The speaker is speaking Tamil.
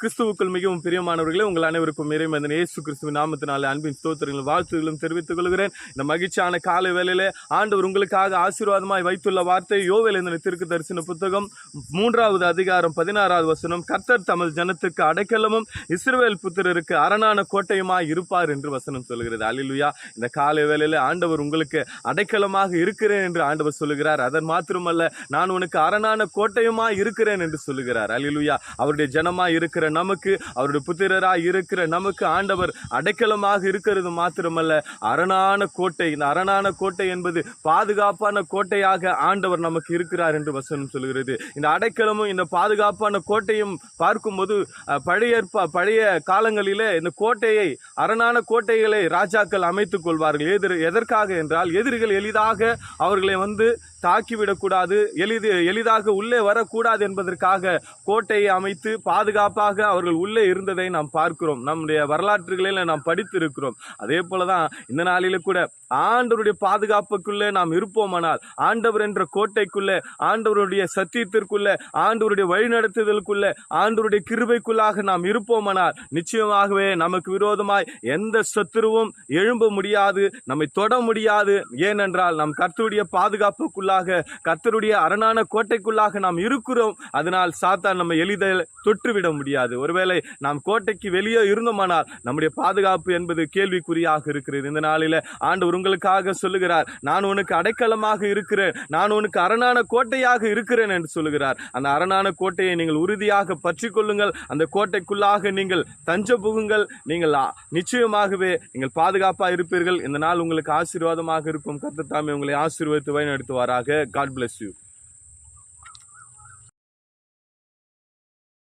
கிறிஸ்துவுக்குள் மிகவும் பிரியமானவர்களே உங்கள் அனைவருக்கும் இறைமதன் இயேசு கிறிஸ்துவின் நாமத்தினாலே அன்பின் ஸ்தோத்திரங்களும் வாழ்த்துகளும் தெரிவித்துக் கொள்கிறேன் இந்த மகிழ்ச்சியான காலை வேலையிலே ஆண்டவர் உங்களுக்காக ஆசீர்வாதமாய் வைத்துள்ள வார்த்தை யோவேல் இந்த திருக்கு தரிசன புத்தகம் மூன்றாவது அதிகாரம் பதினாறாவது வசனம் கர்த்தர் தமது ஜனத்துக்கு அடைக்கலமும் இஸ்ரேல் புத்திரருக்கு அரணான கோட்டையுமாய் இருப்பார் என்று வசனம் சொல்கிறது. அலிலுயா இந்த காலை வேலையில் ஆண்டவர் உங்களுக்கு அடைக்கலமாக இருக்கிறேன் என்று ஆண்டவர் சொல்லுகிறார். அதன் மாத்திரமல்ல நான் உனக்கு அரணான கோட்டையுமாய் இருக்கிறேன் என்று சொல்லுகிறார். அலிலுயா அவருடைய ஜனமாய் இருக்கிற நமக்கு அவருடைய புத்திரராக இருக்கிற நமக்கு ஆண்டவர் அடைக்கலமாக இருக்கிறது மாத்திரமல்ல. அரணான கோட்டை இந்த அரணான கோட்டை என்பது பாதுகாப்பான கோட்டையாக ஆண்டவர் நமக்கு இருக்கிறார் என்று வசனம் சொல்கிறது. இந்த அடைக்கலமும் இந்த பாதுகாப்பான கோட்டையும் பார்க்கும்போது பழைய பழைய காலங்களிலே இந்த கோட்டையை அரணான கோட்டைகளை ராஜாக்கள் அமைத்துக் கொள்வார்கள். எதிர் எதற்காக என்றால் எதிரிகள் எளிதாக அவர்களை வந்து தாக்கிவிடக்கூடாது. எளிது எளிதாக உள்ளே வரக்கூடாது என்பதற்காக கோட்டையை அமைத்து பாதுகாப்பாக அவர்கள் உள்ளே இருந்ததை நாம் பார்க்கிறோம். நம்முடைய வரலாற்றுகளில் நாம் படித்து இருக்கிறோம் அதே போலதான் இந்த நாளில கூட ஆண்டவருடைய பாதுகாப்புக்குள்ளே நாம் இருப்போமானால் ஆண்டவர் என்ற கோட்டைக்குள்ளே ஆண்டவருடைய சத்தியத்திற்குள்ளே ஆண்டவருடைய வழிநடத்துதலுக்குள்ளே ஆண்டவருடைய கிருபைக்குள்ளாக நாம் இருப்போமானால் நிச்சயமாகவே நமக்கு விரோதமாய் எந்த சத்துருவும் எழும்ப முடியாது நம்மை தொட முடியாது. ஏனென்றால் நாம் கர்த்தருடைய கோட்டைக்குள்ளாக கர்த்தருடைய அரணான கோட்டைக்குள்ளாக நாம் இருக்கிறோம். அதனால் சாத்தான் நம்ம எளிதில் தொற்றுவிட முடியாது. ஒருவேளை நாம் கோட்டைக்கு வெளியே இருந்தோமானால் நம்முடைய பாதுகாப்பு என்பது கேள்விக்குறியாக இருக்கிறது. இந்த நாளில் ஆண்டவர் உங்களுக்காக சொல்லுகிறார் நான் உனக்கு அடைக்கலமாக இருக்கிறேன். நான் உனக்கு அரணான கோட்டையாக இருக்கிறேன் என்று சொல்லுகிறார். அந்த அரணான கோட்டையை நீங்கள் உறுதியாக பற்றி கொள்ளுங்கள். அந்த கோட்டைக்குள்ளாக நீங்கள் தஞ்ச புகுங்கள். நீங்கள் நிச்சயமாகவே நீங்கள் பாதுகாப்பாக இருப்பீர்கள். இந்த நாள் உங்களுக்கு ஆசீர்வாதமாக இருக்கும். கர்த்தர் உங்களை ஆசீர்வதித்து வழிநடத்துவாராக காட் bless யூ